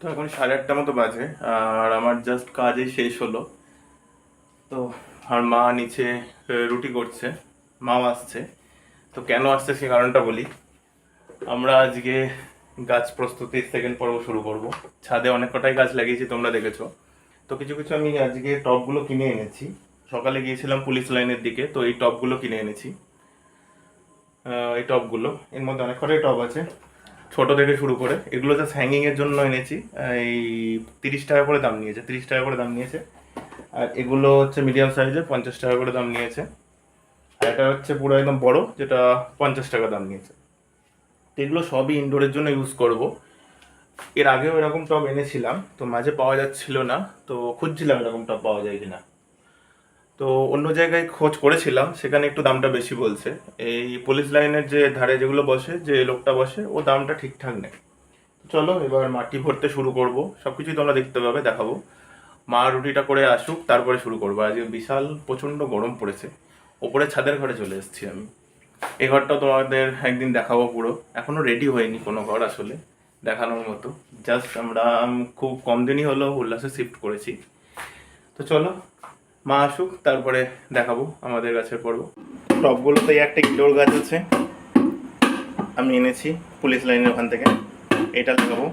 তো এখন সাড়ে আটটা মতো বাজে, আর আমার জাস্ট কাজই শেষ হলো। তো আর মা নিচে রুটি করছে, মাও আসছে। তো কেন আসছে সে কারণটা বলি। আমরা আজকে গাছ প্রস্তুতির সেকেন্ড পর্ব শুরু করব। ছাদে অনেক কটাই গাছ লাগিয়েছি, তোমরা দেখেছ। তো কিছু কিছু আমি আজকে টবগুলো কিনে এনেছি। সকালে গিয়েছিলাম পুলিশ লাইনের দিকে, তো এই টবগুলো কিনে এনেছি। এই টবগুলো এর মধ্যে অনেক কটাই টব আছে। ছোট থেকে শুরু করে। এগুলো জাস্ট হ্যাঙ্গিং এর জন্য এনেছি। এই তিরিশ টাকা করে দাম নিয়েছে, তিরিশ টাকা করে দাম নিয়েছে। আর এগুলো হচ্ছে মিডিয়াম সাইজের পঞ্চাশ টাকা করে দাম নিয়েছে। আর এটা হচ্ছে পুরো একদম বড়, যেটা পঞ্চাশ টাকা দাম নিয়েছে। এগুলো সবই ইনডোরের জন্য ইউজ করব। এর আগেও এরকম টব এনেছিলাম, তো মাঝে পাওয়া যাচ্ছিল না, তো খুঁজছিলাম এরকম টব পাওয়া যায় কিনা। তো অন্য জায়গায় খোঁজ করেছিলাম, সেখানে একটু দামটা বেশি বলছে। এই পুলিশ লাইনের যে ধারে যেগুলো বসে, যে লোকটা বসে, ও দামটা ঠিকঠাক নেই। চলো, এবার মাটি ভরতে শুরু করব। সব কিছুই তোমরা দেখতে পাবে, দেখাবো। মা রুটিটা করে আসুক, তারপরে শুরু করব। আজকে বিশাল প্রচণ্ড গরম পড়েছে। ওপরে ছাদের ঘরে চলে এসেছি আমি। এই ঘরটাও তোমাদের একদিন দেখাবো পুরো। এখনও রেডি হয়নি কোনো ঘর আসলে, দেখানোর মতো। জাস্ট আমরা খুব কম দিনই হলো উল্লাসে শিফট করেছি। তো চলো মা আসুক, তারপরে দেখাবো আমাদের গাছের পর্ব। টবগুলোতে একটা ইনডোর গাছ আছে। আমি এনেছি পুলিশ লাইনের ওখান থেকে। এটা লাগাবো।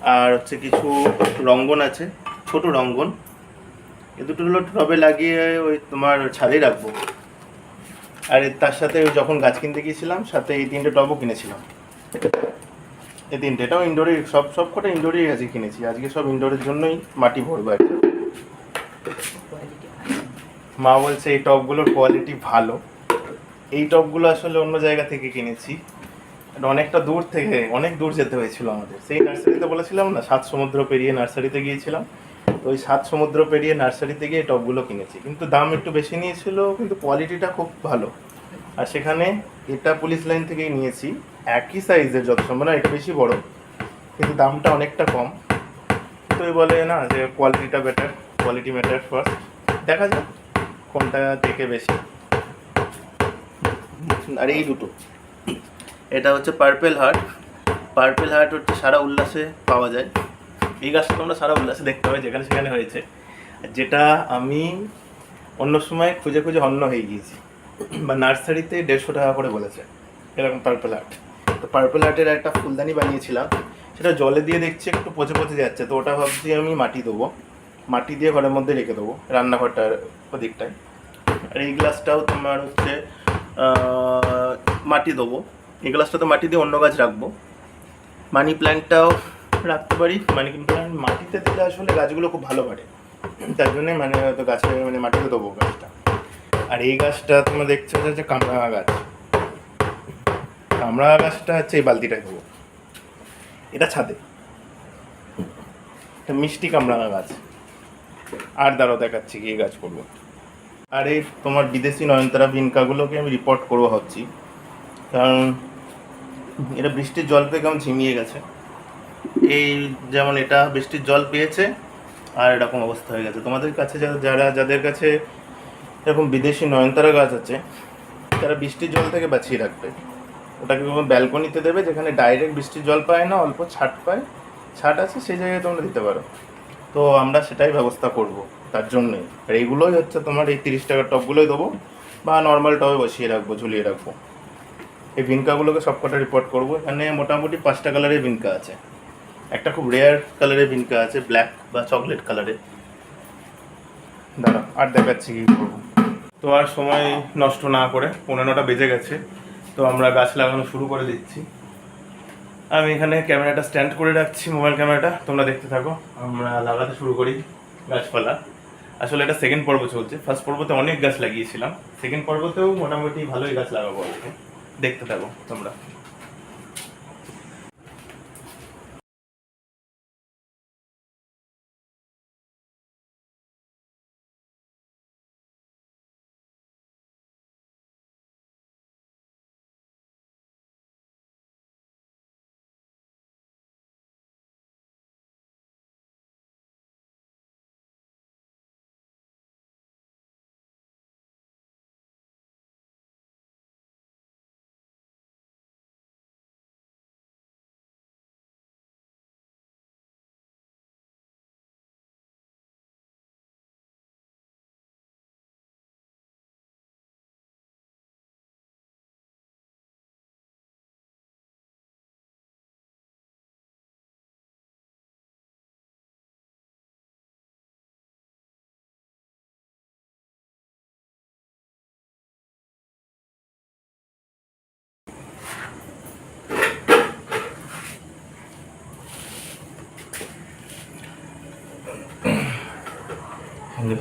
আর হচ্ছে কিছু রঙ্গন আছে, ছোট রঙ্গন। এ দুটো হলো টবে লাগিয়ে ওই তোমার ছাদে রাখব। আর তার সাথে যখন গাছ কিনতে গিয়েছিলাম, সাথে এই তিনটে টবও কিনেছিলাম। এই তিনটে এটাও ইনডোরে সব সব কটা ইনডোরেই আজকে কিনেছি। আজকে সব ইনডোরের জন্যই মাটি ভরবো। কি। মা বলছে, এই টবগুলোর কোয়ালিটি ভালো। এই টবগুলো আসলে অন্য জায়গা থেকে কিনেছি। অনেকটা দূর থেকে, অনেক দূর যেতে হয়েছিল আমাদের। সেই নার্সারিতে বলেছিলাম না, সাত সমুদ্র পেরিয়ে নার্সারিতে গিয়েছিলাম। তো ওই সাত সমুদ্র পেরিয়ে নার্সারিতে গিয়ে এই টবগুলো কিনেছি। কিন্তু দাম একটু বেশি নিয়েছিল, কিন্তু কোয়ালিটিটা খুব ভালো। আর সেখানে এটা পুলিশ লাইন থেকেই নিয়েছি। একই সাইজের যত সম্ভব না একটু বেশি বড়, কিন্তু দামটা অনেকটা কম। তো বলে না যে কোয়ালিটিটা বেটার কোয়ালিটি ম্যাটার ফার্স্ট দেখা যাক কোনটা থেকে বেশি। আর এই দুটো। এটা হচ্ছে পার্পেল হার্ট পার্পেল হার্ট হচ্ছে সারা উল্লাসে পাওয়া যায়। এই গাছটা তোমরা সারা উল্লাসে দেখতে পাবে, যেখানে সেখানে হয়েছে। যেটা আমি অন্য সময় খুঁজে খুঁজে অন্য হয়ে গিয়েছি। বা নার্সারিতে দেড়শো টাকা করে বলেছে। এরকম পার্পেল হার্ট তো পার্পেল হার্টের একটা ফুলদানি বানিয়েছিলাম। সেটা জলে দিয়ে দেখছি একটু পচে পচে যাচ্ছে। তো ওটা ভাবছি আমি মাটি দেবো। মাটি দিয়ে ঘরের মধ্যে রেখে দেবো, রান্নাঘরটার ওদিকটায়। আর এই গ্লাসটাও তোমার হচ্ছে মাটি দেবো। এই গ্লাসটা তো মাটি দিয়ে অন্য গাছ রাখব। মানি প্ল্যান্টটাও রাখতে পারি। মানি প্ল্যান্ট মাটিতে দিলে আসলে গাছগুলো খুব ভালো বাড়ে। তার জন্যে মানে হয়তো গাছে মানে মাটিতে দেবো গাছটা। আর এই গাছটা তোমরা দেখছ হচ্ছে কামরাঙা গাছ। কামরাঙা গাছটা হচ্ছে এই বালতিটায় দেবো। এটা ছাদে। এটা মিষ্টি কামরাঙা গাছ। আর দাঁড়াও দেখাচ্ছি কি গাছ করব। আর এই তোমার বিদেশি নয়নতারা ভিনকাগুলোকে আমি রিপোর্ট করব ভাবছি। কারণ এটা বৃষ্টির জল পেয়ে কেমন ঝিমিয়ে গেছে। এই যেমন এটা বৃষ্টির জল পেয়েছে, আর এরকম অবস্থা হয়ে গেছে। তোমাদের কাছে যারা, যাদের কাছে এরকম বিদেশি নয়নতারা গাছ আছে, তারা বৃষ্টির জল থেকে বাঁচিয়ে রাখবে। ওটাকে কোনো ব্যালকনিতে দেবে যেখানে ডাইরেক্ট বৃষ্টির জল পায় না, অল্প ছাট পায়। ছাট আছে, সেই জায়গায় তোমরা দিতে পারো। তো আমরা সেটাই ব্যবস্থা করব, তার জন্যে আর এইগুলোই হচ্ছে তোমার এই তিরিশ টাকার টবগুলোই দেবো, বা নর্মাল টবে বসিয়ে রাখব, ঝুলিয়ে রাখব। এই ভিনকাগুলোকে সবকটা রিপোর্ট করব। এখানে মোটামুটি পাঁচটা কালারের ভিনকা আছে। একটা খুব রেয়ার কালারের ভিনকা আছে ব্ল্যাক বা চকলেট কালারের দাঁড়া আর দেখাচ্ছি কি করব। তো আর সময় নষ্ট না করে পনেরোটা বেজে গেছে, তো আমরা গাছ লাগানো শুরু করে দিচ্ছি। আমি এখানে ক্যামেরাটা স্ট্যান্ড করে রাখছি, মোবাইল ক্যামেরাটা। তোমরা দেখতে থাকো। আমরা লাগাতে শুরু করি গাছপালা। আসলে এটা সেকেন্ড পর্ব চলছে। ফার্স্ট পর্বতে অনেক গাছ লাগিয়েছিলাম। সেকেন্ড পর্বতেও মোটামুটি ভালোই গাছ লাগাবো দেখতে থাকো তোমরা।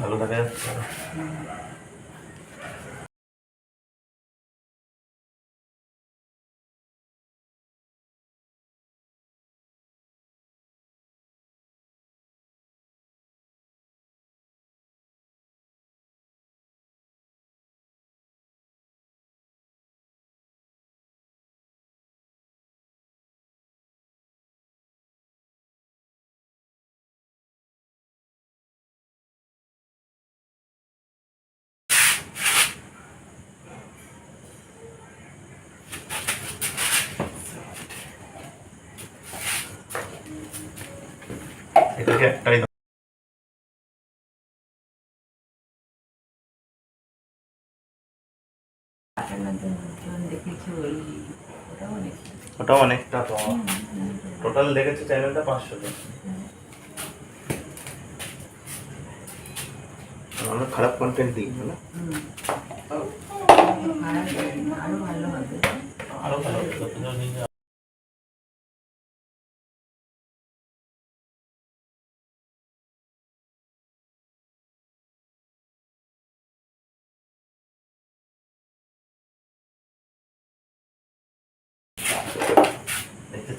ভালো দেখা একটাই ওটাও অনেকটা পাওয়া টোটাল দেখেছে চ্যানেলটা পাঁচশো জন। আমরা খারাপ কন্টেন্ট দিই না? আরও ভালো হবে। আরও ভালো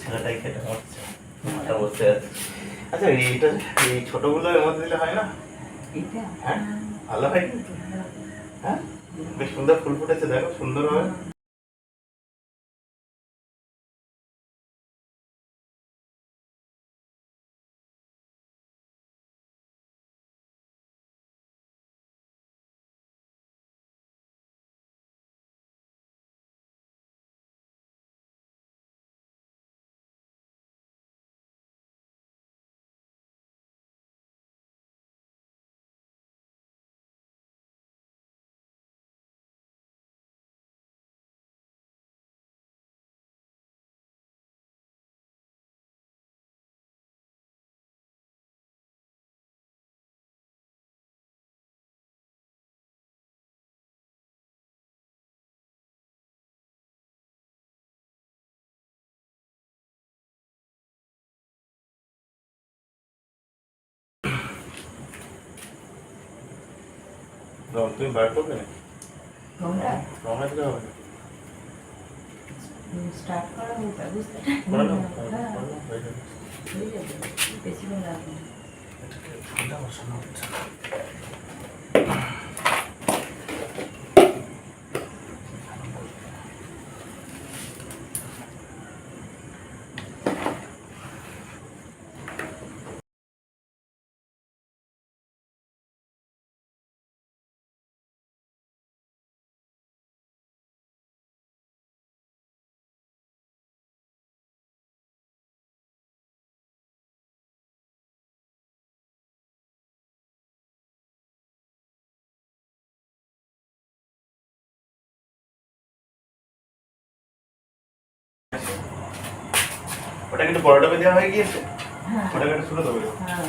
ছেলেটাই খেতে মরছে মাথা বসে আছে। আচ্ছা এইটা এই ছোটগুলো এর মধ্যে দিলে হয় না? হ্যাঁ? ভালো হয়। হ্যাঁ? বেশ সুন্দর ফুল ফুটেছে দেখো সুন্দর হবে রং তুমি বার করবে না রংটা রং হবে স্টার্ট করা হোক বুঝতে নাও, হ্যাঁ, করে নাও, হয়ে যাবে। হয়ে যাবে বেশিক্ষণ লাগবে না। এটাকে ফুলটা বসানো হচ্ছে না। ওটা কিন্তু ডবে দেওয়া হয়ে গিয়েছে। ওটাকে একটু তুলে দেবো হ্যাঁ।